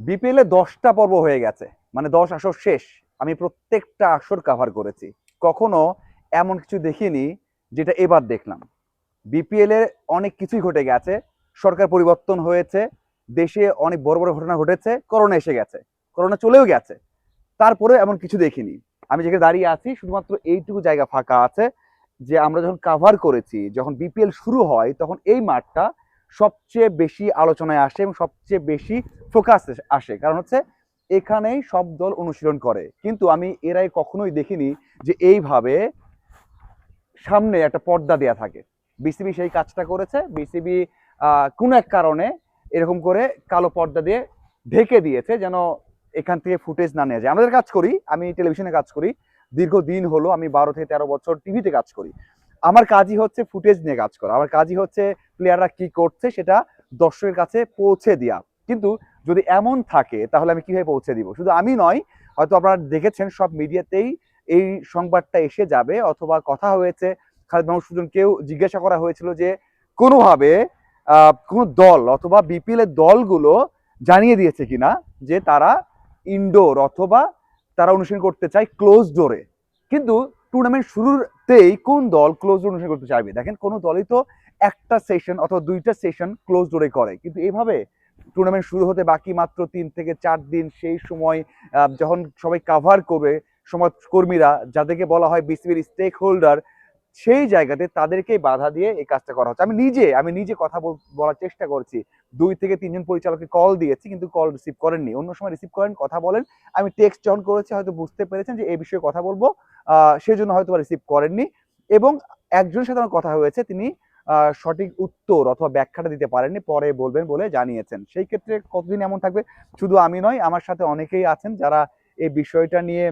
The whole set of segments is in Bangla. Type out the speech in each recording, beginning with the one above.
বিপিএল এ দশটা পর্ব হয়ে গেছে। মানে দশ আসর শেষ। আমি প্রত্যেকটা আসর কাভার করেছি। কখনো এমন কিছু দেখিনি যেটা এবার দেখলাম। বিপিএল এর অনেক কিছুই ঘটে গেছে। সরকার পরিবর্তন হয়েছে। দেশে অনেক বড় বড় ঘটনা ঘটেছে। করোনা এসে গেছে। করোনা চলেও গেছে। তারপরে এমন কিছু দেখিনি। আমি যেখানে দাঁড়িয়ে আছি, শুধুমাত্র এইটুকু জায়গা ফাঁকা আছে যে আমরা যখন কাভার করেছি, যখন বিপিএল শুরু হয়, তখন এই মাঠটা সবচেয়ে বেশি আলোচনায় আসে এবং সবচেয়ে বেশি ফোকাস আসে। কারণ হচ্ছে, এখানেই সব দল অনুশীলন করে। কিন্তু আমি এরাই কখনোই দেখিনি যে এইভাবে সামনে একটা পর্দা দেয়া থাকে। বিসিবি সেই কাজটা করেছে। বিসিবি কোনো এক কারণে এরকম করে কালো পর্দা দিয়ে ঢেকে দিয়েছে যেন এখান থেকে ফুটেজ না নেওয়া যায়। আমাদের কাজ করি, আমি টেলিভিশনে কাজ করি। দীর্ঘদিন হলো, আমি বারো থেকে তেরো বছর টিভিতে কাজ করি। আমার কাজই হচ্ছে ফুটেজ নিয়ে কাজ করা। আমার কাজই হচ্ছে প্লেয়াররা কি করছে সেটা দর্শকের কাছে পৌঁছে দেওয়া কিন্তু যদি এমন থাকে, তাহলে আমি কীভাবে পৌঁছে দিব? শুধু আমি নয়, হয়তো আপনারা দেখেছেন সব মিডিয়াতেই এই সংবাদটা এসে যাবে, অথবা কথা হয়েছে, খালেদ মাহমুদ সুজনকেও জিজ্ঞাসা করা হয়েছিল যে কোনোভাবে কোনো দল অথবা বিপিএল এর দলগুলো জানিয়ে দিয়েছে কিনা যে তারা ইনডোর অথবা তারা অনুশীলন করতে চায় ক্লোজ ডোরে কিন্তু টুর্নামেন্ট শুরুতেই কোন দল ক্লোজ ডোর অনুশীলন করতে চাইবে? দেখেন, কোনো দলই তো একটা সেশন অথবা দুইটা সেশন ক্লোজ ডোরে করে। কিন্তু এভাবে টুর্নামেন্ট শুরু হতে বাকি মাত্র তিন থেকে চার দিন সেই সময় যখন সবাই কাভার করবে সমাজকর্মীরা যাদেরকে বলা হয় বিসিবির স্টেক হোল্ডার সেই জায়গাতে তাদেরকেই বাধা দিয়ে এই কাজটা করা হচ্ছে। আমি নিজে আমি নিজে কথা বল- বলার চেষ্টা করছি। দুই থেকে তিনজন পরিচালককে কল দিয়েছি কিন্তু কল রিসিভ করেননি। অন্য সময় রিসিভ করেন কথা বলেন। আমি টেক্সট যখন করেছি হয়তো বুঝতে পেরেছেন যে এই বিষয়ে কথা বলব। আহ, সেজন্য হয়তো রিসিভ করেননি। এবং একজনের সাথে আমার কথা হয়েছে তিনি সঠিক উত্তর অথবা ব্যাখ্যাটা দিতে পারেননি পরে বলবেন বলে জানিয়েছেন। সেই ক্ষেত্রে কতদিন এমন থাকবে? শুধু আমি নয় আমার সাথে অনেকেই আছেন যারা এই বিষয়টা নিয়ে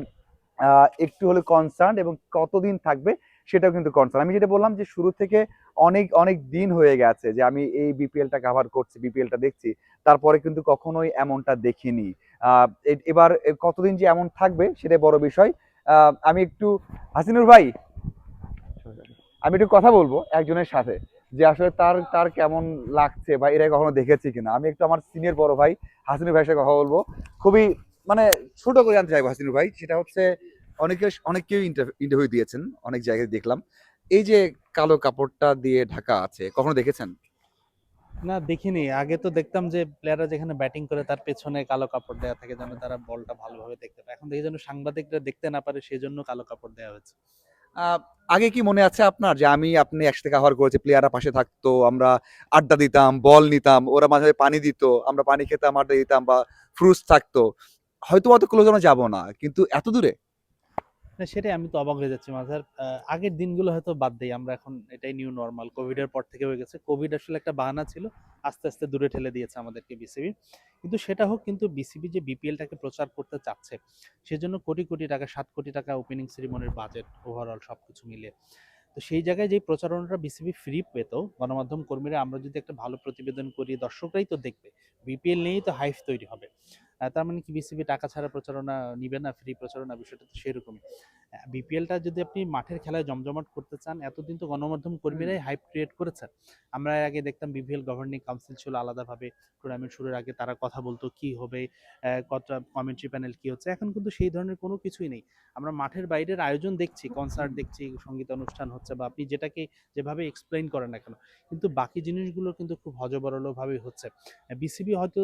একটু হলে কনসার্ন এবং কতদিন থাকবে সেটাও কিন্তু কনসার্ন আমি যেটা বললাম যে শুরু থেকে অনেক অনেক দিন হয়ে গেছে যে আমি এই বিপিএলটা কাভার করছি বিপিএলটা দেখছি। তারপরে কিন্তু কখনোই এমনটা দেখিনি। এবার কতদিন যে এমন থাকবে সেটাই বড় বিষয়। আমি একটু, হাসিনুর ভাই, আমি একটু কথা বলব একজনের সাথে যে আসলে তার তার কেমন লাগছে বা এরা কখনো দেখেছি কিনা। আমি একটু আমার সিনিয়র বড় ভাই, হাসিনুর ভাইয়ের সাথে কথা বলব। খুবই মানে ছোট করে জানতে চাইব হাসিনুর ভাই, সেটা হচ্ছে অনেকে অনেকেই ইন্টারভিউ দিয়েছেন অনেক জায়গায় দেখলাম। এই যে কালো কাপড়টা দিয়ে ঢাকা আছে কখনো দেখেছেন? না দেখিনি। আগে তো দেখতাম যে প্লেয়াররা যেখানে ব্যাটিং করে তার পেছনে কালো কাপড় দেওয়া থাকে যেন তারা বলটা ভালোভাবে দেখতে পায়। এখন দেখি যেন সাংবাদিকরা দেখতে না পারে সেই জন্য কালো কাপড় দেওয়া হয়েছে। আগে কি মনে আছে আপনার যে আমি আপনি একসাথে কাভার করেছি প্লেয়াররা পাশে থাকতো আমরা আড্ডা দিতাম বল নিতাম ওরা মাঝে মাঝে পানি দিত আমরা পানি খেতাম আড্ডা দিতাম বা ফ্রুটস থাকতো। হয়তো অত ক্লোজ আমরা যাব না কিন্তু এত দূরে? সেটাই আমি তো অবাক হয়ে যাচ্ছি মাঝার আগের দিনগুলো হয়তো বাদ দেই, আমরা এখন এটাই নিউ নর্মাল কোভিডের পর থেকে হয়ে গেছে। কোভিড আসলে একটা বাহানা ছিল, আস্তে আস্তে দূরে ঠেলে দিয়েছে আমাদেরকে বিসিবি কিন্তু সেটা হোক, কিন্তু বিসিবি যে বিপিএলটাকে প্রচার করতে চাচ্ছে, সেজন্য কোটি কোটি টাকা, সাত কোটি টাকা ওপেনিং সেরিমনির বাজেট ওভারঅল সবকিছু মিলিয়ে তো সেই জায়গায় যে প্রচারণাটা বিসিবি ফ্রি পেত, গণমাধ্যম কর্মীরা, আমরা যদি একটা ভালো প্রতিবেদন করি, দর্শকরাই তো দেখবে বিপিএল নিয়েই তো হাইফ তৈরি হবে। তার মানে কি বিসিবি টাকা ছাড়া প্রচারণা নিবে না ফ্রি প্রচারণা বিষয়টা তো সেরকমই। বিপিএলটা যদি আপনি মাঠের খেলায় জমজমাট করতে চান এতদিন তো গণমাধ্যম কর্মীরাই হাইপ ক্রিয়েট করেছেন। আমরা আগে দেখতাম বিপিএল গভর্নিং কাউন্সিল ছিল আলাদাভাবে টুর্নামেন্ট শুরুর আগে তারা কথা বলতো কি হবে কত কমেন্ট্রি প্যানেল কি হচ্ছে এখন কিন্তু সেই ধরনের কোনো কিছুই নেই। আমরা মাঠের বাইরের আয়োজন দেখছি কনসার্ট দেখছি সংগীত অনুষ্ঠান হচ্ছে বা আপনি যেটাকে যেভাবে এক্সপ্লেইন করেন না কেন কিন্তু বাকি জিনিসগুলো কিন্তু খুব হজবরলভাবেই হচ্ছে। বিসিবি হয়তো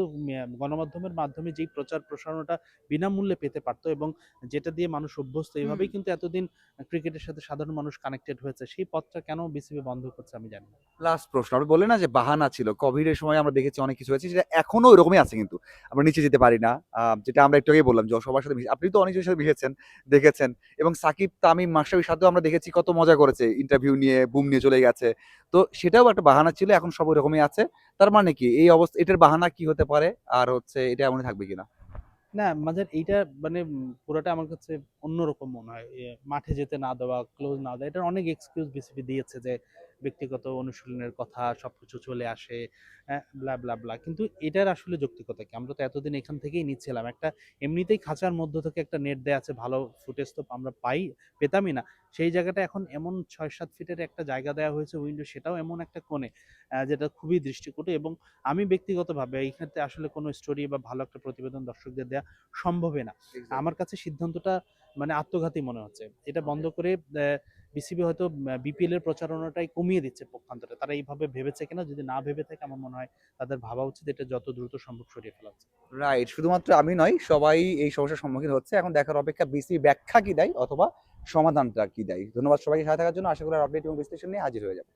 গণমাধ্যমের মাধ্যমে যেই প্রচার প্রসারণটা বিনামূল্যে পেতে পারতো এবং যেটা দিয়ে মানুষ অভ্যস্ত এইভাবেই কিন্তু এতদিন ক্রিকেটের সাথে সাধারণ মানুষ কানেক্টেড হয়েছে, সেই পথটা কেন বিসিবি বন্ধ করছে আমি জানি লাস্ট প্রশ্ন আপনি বললেন না যে বাহানা ছিল কোভিডের সময় আমরা দেখেছি অনেক কিছু হয়েছে, সেটা এখনও ওইরকমই আছে কিন্তু, আমরা নিচে যেতে পারি না যেটা আমরা একটু আগেই বললাম যে সবার সাথে আপনি তো অনেক জনের সাথে মিশেছেন, দেখেছেন, এবং সাকিব, তামিম মাস্টাবির সাথেও আমরা দেখেছি কত মজা করেছে ইন্টারভিউ নিয়ে বুম নিয়ে চলে গেছে, তো সেটাও একটা বাহানা ছিল, এখন সব ওরকমই আছে, তার মানে কি, এই অবস্থা এটার বাহানা কি হতে পারে, আর হচ্ছে এটা এমনই থাকবে কিনা? না, মাঝে এইটা মানে পুরোটা আমার কাছে অন্যরকম মনে হয়। মাঠে যেতে না দেওয়া ক্লোজ না দেওয়া, এটার অনেক এক্সকিউজ বিসিবি দিয়েছে যে ব্যক্তিগত অনুশীলনের কথা সবকিছু চলে আসে ব্লা ব্লা ব্লা কিন্তু এটার আসলে যৌক্তিকতা কি? আমরা তো এতদিন এখান থেকেই নিচ্ছিলাম। একটা এমনিতেই খাঁচার মধ্য থেকে একটা নেট দেয়া আছে ভালো ফুটেজ তো আমরা পাই পেতামই না। সেই জায়গাটা এখন এমন ছয় সাত ফিটের একটা জায়গা দেওয়া হয়েছে উইন্ডো সেটাও এমন একটা কোণে যেটা খুবই দৃষ্টিকটু এবং আমি ব্যক্তিগতভাবে এইখানে আসলে কোনো স্টোরি বা ভালো একটা প্রতিবেদন দর্শকদের দেওয়া সম্ভবই না। আমার কাছে সিদ্ধান্তটা মানে আত্মঘাতী মনে হচ্ছে। এটা বন্ধ করে বিসিবি হয়তো বিপিএল এর প্রচারণাটাই কমিয়ে দিচ্ছে পক্ষান্তরে। তারা এইভাবে ভেবেছে কিনা যদি না ভেবে থাকে, আমার মনে হয় তাদের ভাবা উচিত এটা যত দ্রুত সম্ভব সরিয়ে ফেলা উচিত। রাইট শুধুমাত্র আমি নয়, সবাই এই সমস্যার সম্মুখীন হচ্ছে। এখন দেখার অপেক্ষা বিসিবি ব্যাখ্যা কি দেয় অথবা সমাধানটা কি দেয়? ধন্যবাদ সবাইকে সাথে থাকার জন্য। আশা করি আপডেট এবং বিশ্লেষণ নিয়ে হাজির হয়ে যাবে।